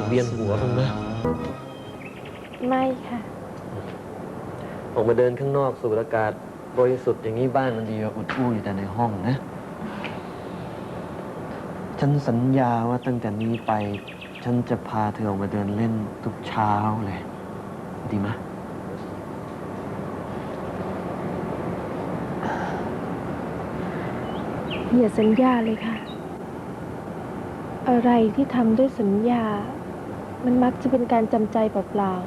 สึกเวียนหัวบ้างไหมไม่ค่ะ ออกมาเดินข้างนอกสูดอากาศบริสุทธิ์อย่างนี้บ้านมันดีกว่าอุดอู้อยู่แต่ในห้องนะ ฉันสัญญาว่าตั้งแต่นี้ไป ฉันจะพาเธอออกมาเดินเล่นทุกเช้าเลย ดีไหมอย่าสัญญาเลยค่ะ อะไรที่ทำด้วยสัญญา มันมักจะเป็นการจำใจเปล่าๆ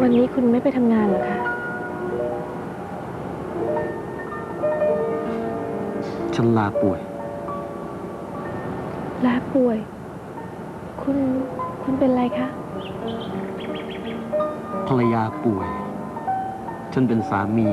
วันนี้คุณไม่ไปทำงานเหรอคะ ฉันลาป่วย ลาป่วย คุณ คุณเป็นอะไรคะ ภรรยาป่วย ฉันเป็นสามี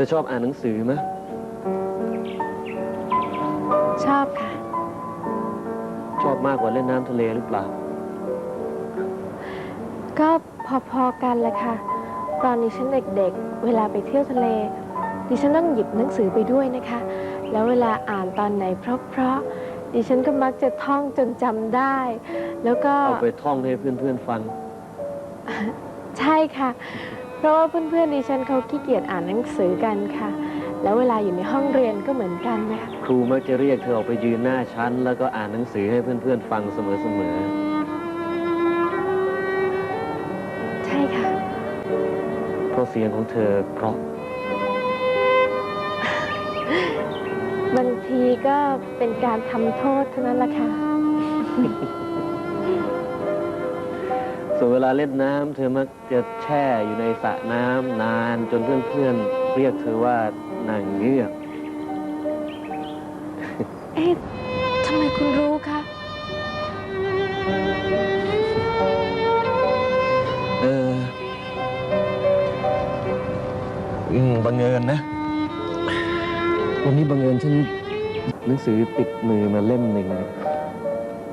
ธอชอบอ่านหนังสือไหมชอบค่ะ ชอบมากกว่าเล่นน้ำทะเลหรือเปล่า ก็พอๆกันแหละค่ะ ตอนนี้ฉันเด็กๆ เวลาไปเที่ยวทะเล ดิฉันต้องหยิบหนังสือไปด้วยนะคะ แล้วเวลาอ่านตอนไหนเพราะๆ ดิฉันก็มักจะท่องจนจำได้ แล้วก็ เอาไปท่องให้เพื่อนๆฟัง ใช่ค่ะ เพราะว่าเพื่อนๆดิฉันเขาขี้เกียจอ่านหนังสือกันค่ะ แล้วเวลาอยู่ในห้องเรียนก็เหมือนกันนะคะ ครูมักจะเรียกเธอออกไปยืนหน้าชั้น แล้วก็อ่านหนังสือให้เพื่อนๆฟังเสมอใช่ค่ะ ๆ เพราะเสียงของเธอเพราะบางทีก็เป็นการทำโทษเท่านั้นแหละค่ะ ส่วนเวลาเล่นน้ำเธอมักจะแช่อยู่ในสระน้ำนานจนเพื่อนๆเรียกเธอว่านางเงือก เอ๊ะทำไมคุณรู้คะ เอออืมบังเอิญนะ วันนี้บังเอิญฉันหนังสือติดมือมาเล่มหนึ่ง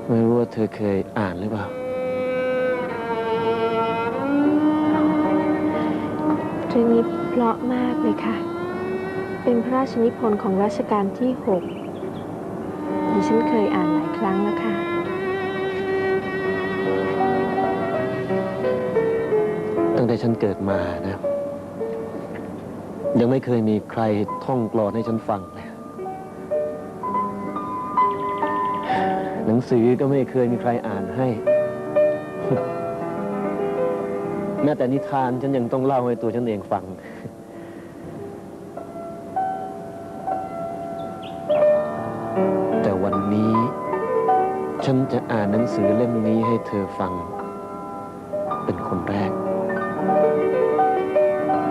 ไม่รู้ว่าเธอเคยอ่านหรือเปล่า รื่องนี้เพราะมากเลยค่ะ เป็นพระราชนิพนธ์ของรัชกาลที่หกดิฉันเคยอ่านหลายครั้งแล้วค่ะ ตั้งแต่ฉันเกิดมานะ ยังไม่เคยมีใครท่องกลอนให้ฉันฟังเลยหนังสือก็ไม่เคยมีใครอ่านให้แม้แต่นิทานฉันยังต้องเล่าให้ตัวฉันเองฟัง ฉันจะอ่านหนังสือเล่มนี้ให้เธอฟัง เป็นคนแรก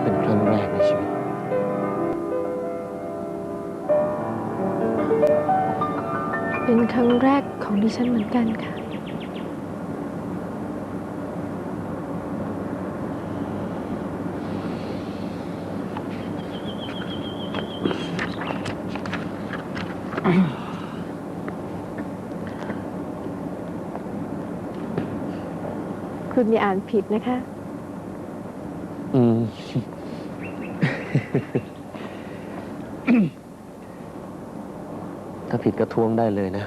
เป็นครั้งแรกในชีวิต เป็นครั้งแรกของดิฉันเหมือนกันค่ะ คุณอย่าอ่านผิดนะคะ อืม ถ้าผิดก็ทวงได้เลยนะ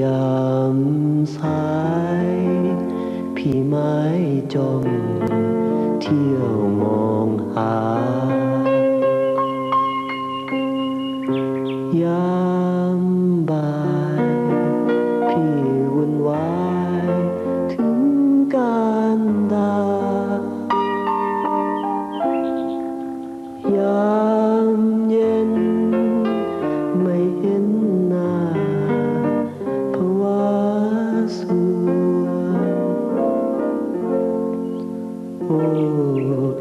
ยามสาย พี่ไม้จ้องเที่ยวมองหา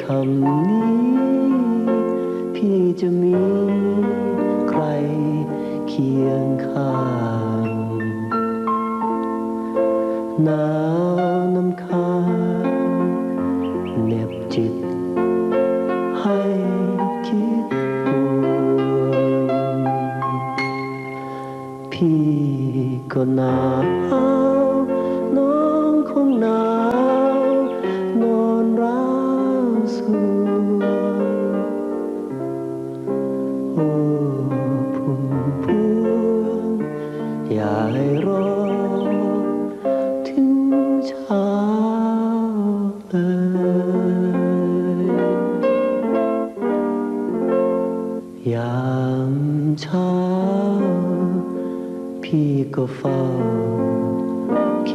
คำนี้ พี่จะมีใครเคียงข้างหนาวน้ำค้างเหน็บจิต ให้คิดปวงพี่ก็หนาว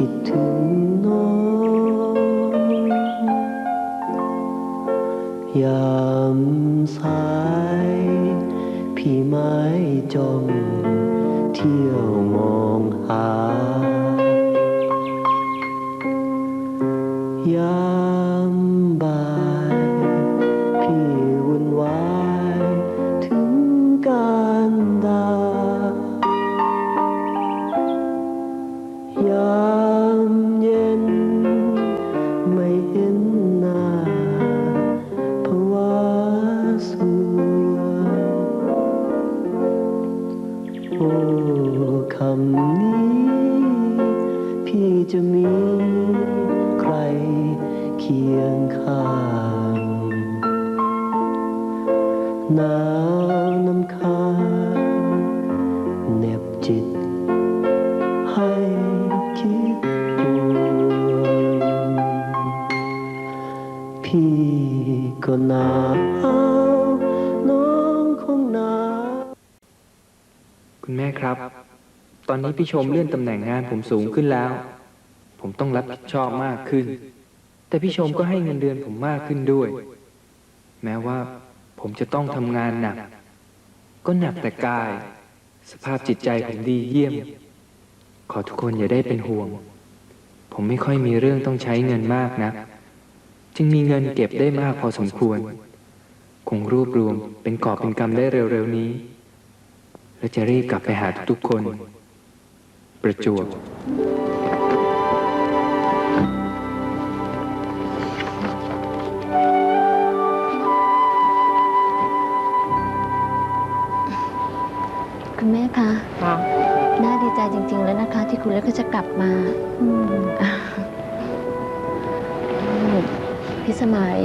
คิดถึงน้อง ยามสาย พี่ไม้จ้องเที่ยวมองหา ยาม โอ้คำนี้ พี่จะมีใครเคียงข้างนาวน้ำค้างเหน็บจิต ตอนนี้พี่ชมเลื่อนตำแหน่งงานผมสูงขึ้นแล้ว ผมต้องรับผิดชอบมากขึ้น แต่พี่ชมก็ให้เงินเดือนผมมากขึ้นด้วย แม้ว่าผมจะต้องทำงานหนัก ก็หนักแต่กาย สภาพจิตใจผมดีเยี่ยม ขอทุกคนอย่าได้เป็นห่วง ผมไม่ค่อยมีเรื่องต้องใช้เงินมากนะจึงมีเงินเก็บได้มากพอสมควร คงรวบรวมเป็นกอบเป็นกำได้เร็วๆนี้ และจะรีบกลับไปหาทุกๆคน ประจวบคุณแม่คะค่ะน่าดีใจจริง ๆ แล้วนะคะ ที่คุณเล็กก็จะกลับมาอืมอืมพี่สมัย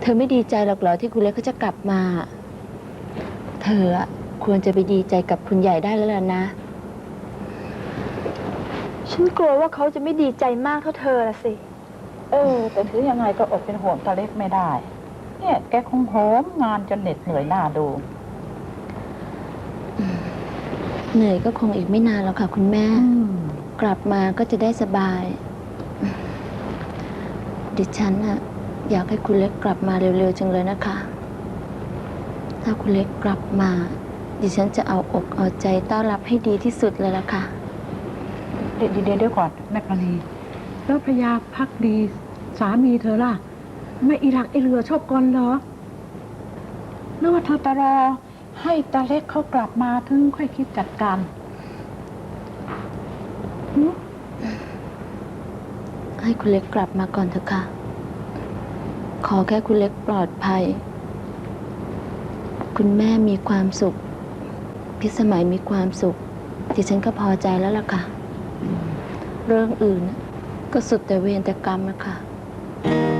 เธอไม่ดีใจหรอกเหรอที่คุณเล็กก็จะกลับมา เธออะควรจะไปดีใจกับคุณใหญ่ได้แล้วล่ะนะ ฉันกลัวว่าเขาจะไม่ดีใจมากเท่าเธอละสิ เออ แต่ถือยังไงก็อดเป็นห่วงตาเล็กไม่ได้ เนี่ยแกคงโหมงานจนเหน็ดเหนื่อยหน้าดู เหนื่อยก็คงอีกไม่นานแล้วค่ะ คุณแม่อืมกลับมาก็จะได้สบาย ดิฉันอะอยากให้คุณเล็กกลับมาเร็วๆจังเลยนะคะ ถ้าคุณเล็กกลับมา ดิฉันจะเอาอกเอาใจต้อนรับให้ดีที่สุดเลยละค่ะเดี๋ยวเดี๋ยวเดี๋ยวก่อนแม่กรณีแล้วพญาพักดีสามีเธอล่ะ ไม่อีหลักอีเหลือชอบกลเหรอหรือว่าเธอตารอให้ตาเล็กเขากลับมาถึงค่อยคิดจัดการหึให้คุณเล็กกลับมาก่อนเถอะค่ะ ขอแค่คุณเล็กปลอดภัย คุณแม่มีความสุข พิสมัยมีความสุข ดิฉันก็พอใจแล้วล่ะค่ะ เรื่องอื่นน่ะก็สุดแต่เวรแต่กรรมนะคะ